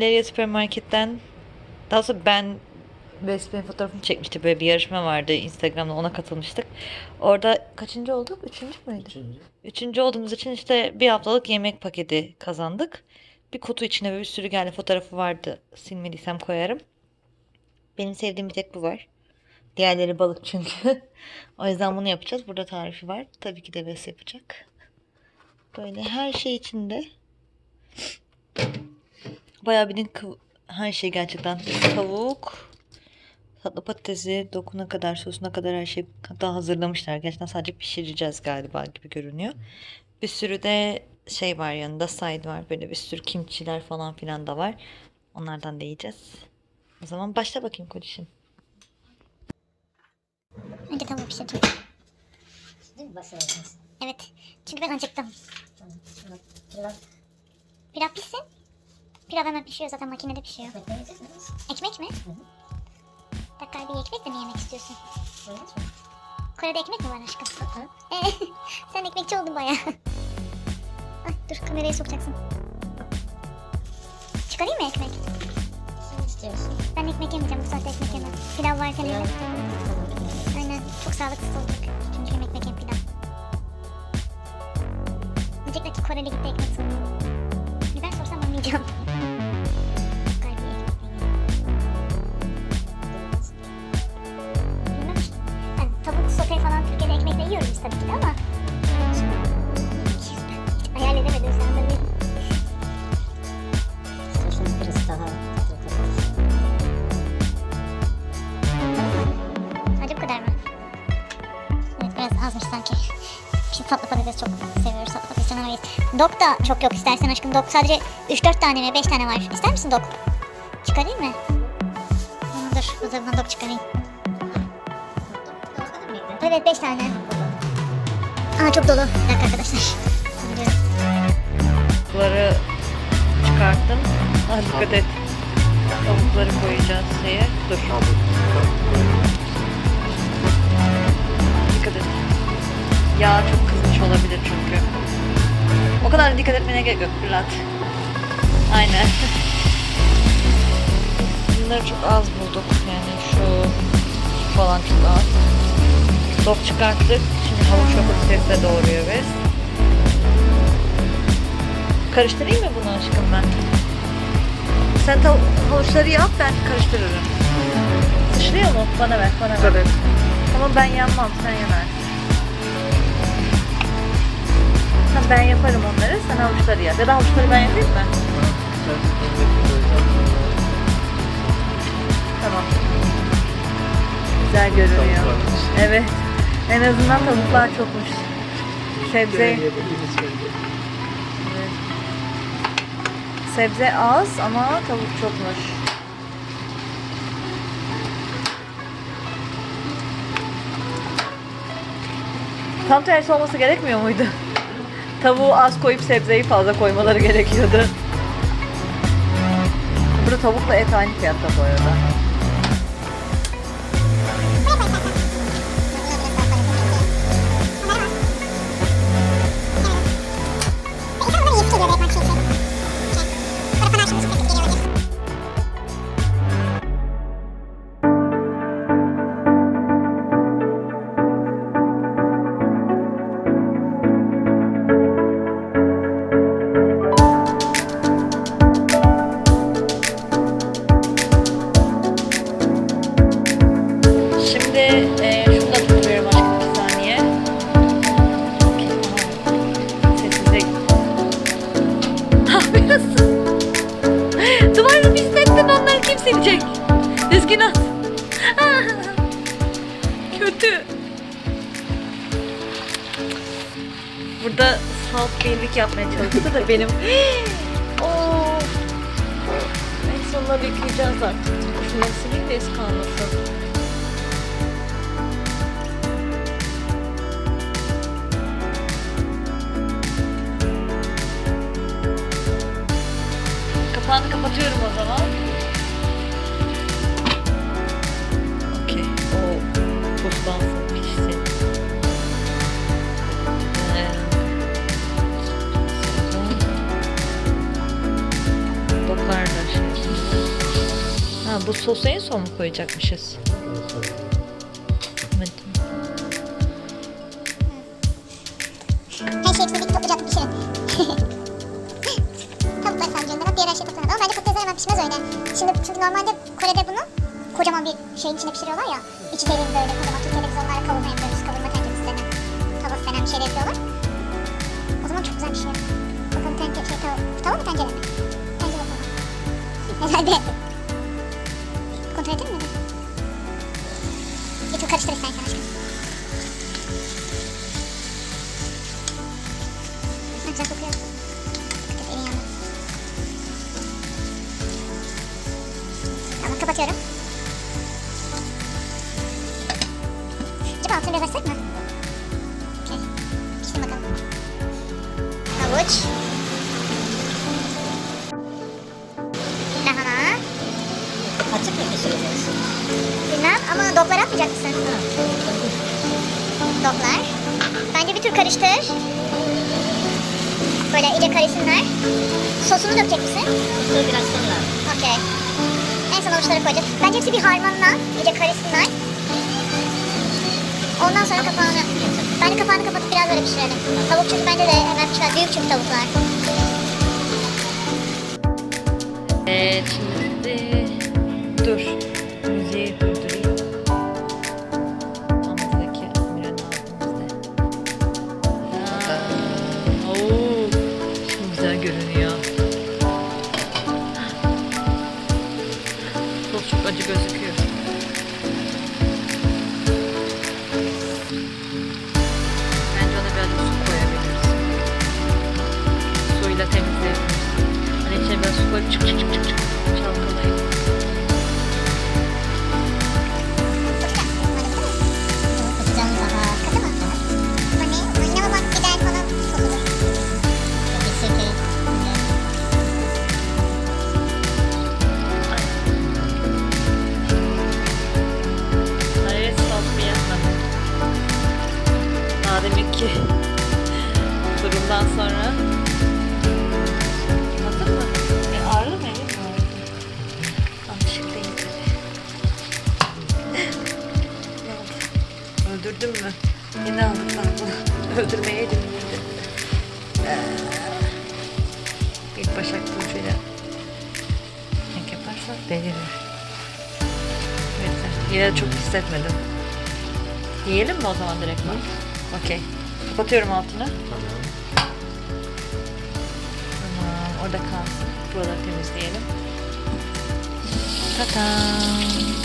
Galeriya Süpermarket'ten daha sonra ben Vesper'in fotoğrafını çekmişti. Böyle bir yarışma vardı. Instagram'da ona katılmıştık. Orada kaçıncı olduk? Üçüncü müydü? Üçüncü. Üçüncü olduğumuz için işte bir haftalık yemek paketi kazandık. Bir kutu içinde bir sürü geldi fotoğrafı vardı. Silmediysem koyarım. Benim sevdiğim bir tek bu var. Diğerleri balık çünkü. o yüzden bunu yapacağız. Burada tarifi var. Tabii ki de Ves yapacak. Böyle her şey içinde. Bayağı kıv- her şey gerçekten. Tavuk, tatlı patatesi, dokuna kadar, sosuna kadar her şey hatta hazırlamışlar. Gerçekten sadece pişireceğiz galiba gibi görünüyor. Bir sürü de şey var yanında side var. Böyle bir sürü kimçiler falan filan da var. Onlardan da yiyeceğiz. O zaman başla bakayım kocişim. Önce tavuğu pişireceğim. Mi? Evet. Çünkü ben acıktım. Pilav pişsin. Pilav hemen pişiyor zaten makinede pişiyor. Ekmek mi? hı. Dakika bir ekmek de mi yemek istiyorsun? Mı? Kore'de ekmek mi var aşkım? Hı. Ee, sen ekmekçi oldun bayağı. Ay dur kameraya sokacaksın. Çıkarayım mı ekmek? Sen istiyorsun. Ben ekmek yemeyeceğim bu saatte ekmek yemem. Pilav varken öyle. Aynen çok sağlıksız olacak. Çünkü hem ekmek hem pilav. Diyecekler ki Koreli gitti ekmek sanıyor. İşte. Yani tavuk sote falan Türkiye'de ekmekle yiyoruz tabii ki de ama. Çok yok istersen aşkım. Dok sadece 3-4 tane mi 5 tane var. İster misin dok? Çıkarayım mı? Tamam, Dur zaman dok çıkarayım. Evet 5 tane. Aa çok dolu. Bir dakika arkadaşlar. Tavukları çıkarttım. Ah dikkat et. Tavukları koyacağız şeye. Dur. Dikkat et. Yağ çok kızmış olabilir çünkü. O kadar da dikkat etmene gerek yok Bülent. Aynen. Bunları çok az bulduk. Yani şu falan çok az. Top çıkarttık. Şimdi havuç ve patatesle doğruyor biz. Karıştırayım mı bunu aşkım ben? Sen tav- havuçları yap ben karıştırırım. Sıçrıyor mu? Bana ver, bana ver. Tabii. Tamam ben yanmam, sen yanarsın. Tamam ben yaparım onları, sen havuçları yap. Ya da havuçları ben yapayım mı? Tamam. Güzel görünüyor. Evet. En azından tavuklar çokmuş. Sebze, evet. sebze az ama tavuk çokmuş. Tam tersi olması gerekmiyor muydu? Tavuğu az koyup sebzeyi fazla koymaları gerekiyordu. Burada tavukla et aynı fiyatta bu arada. Burada salt birlik yapmaya çalıştı da benim. Oo. En sonunda yıkayacağız artık. Şunu sileyim de iz. Kapağını kapatıyorum o zaman. Okey. O tuzlansın, Ha bu sosu en son mu koyacakmışız? Evet. Her şey hepsini bir toplayacaktık pişirin. Tavuklar sadece önünden diğer her şey toplanır. Ama bence patatesler hemen pişmez öyle. Şimdi çünkü normalde Kore'de bunu kocaman bir şeyin içine pişiriyorlar ya. İçi derin böyle kocaman. Türkiye'de biz onlarla kavurma yapıyoruz. Kavurma tenceresi denen. Tavası denen bir şey yapıyorlar. O zaman çok güzel pişiyor. Bakalım tencere şey tava. Tava mı tencere mi? Tencere bakalım. Herhalde. Kontrol edelim mi? Tur karıştır istersen aşkım. Ne güzel kokuyor. Dikkat elin yandı. Tamam kapatıyorum. Acaba altını biraz açsak mı? Okey. Pişsin bakalım. Havuç. Doklar atmayacak mısın? Doklar. Bence bir tur karıştır. Böyle iyice karışsınlar. Sosunu dökecek misin? Dur biraz sonra. Okey. En son avuçları koyacağız. Bence hepsi bir harmanla iyice karışsınlar. Ondan sonra kapağını... Bence kapağını kapatıp biraz böyle pişirelim. Tavuk çünkü bence de hemen pişmez. Büyük çünkü tavuklar. Evet şimdi dur. Yaparsa delirir. Yeter. Yine de çok hissetmedim. Yiyelim mi o zaman direkt mi? Okey. Kapatıyorum altını. Tamam. Tamam. Orada kalsın. Buraları temizleyelim. Ta-dam.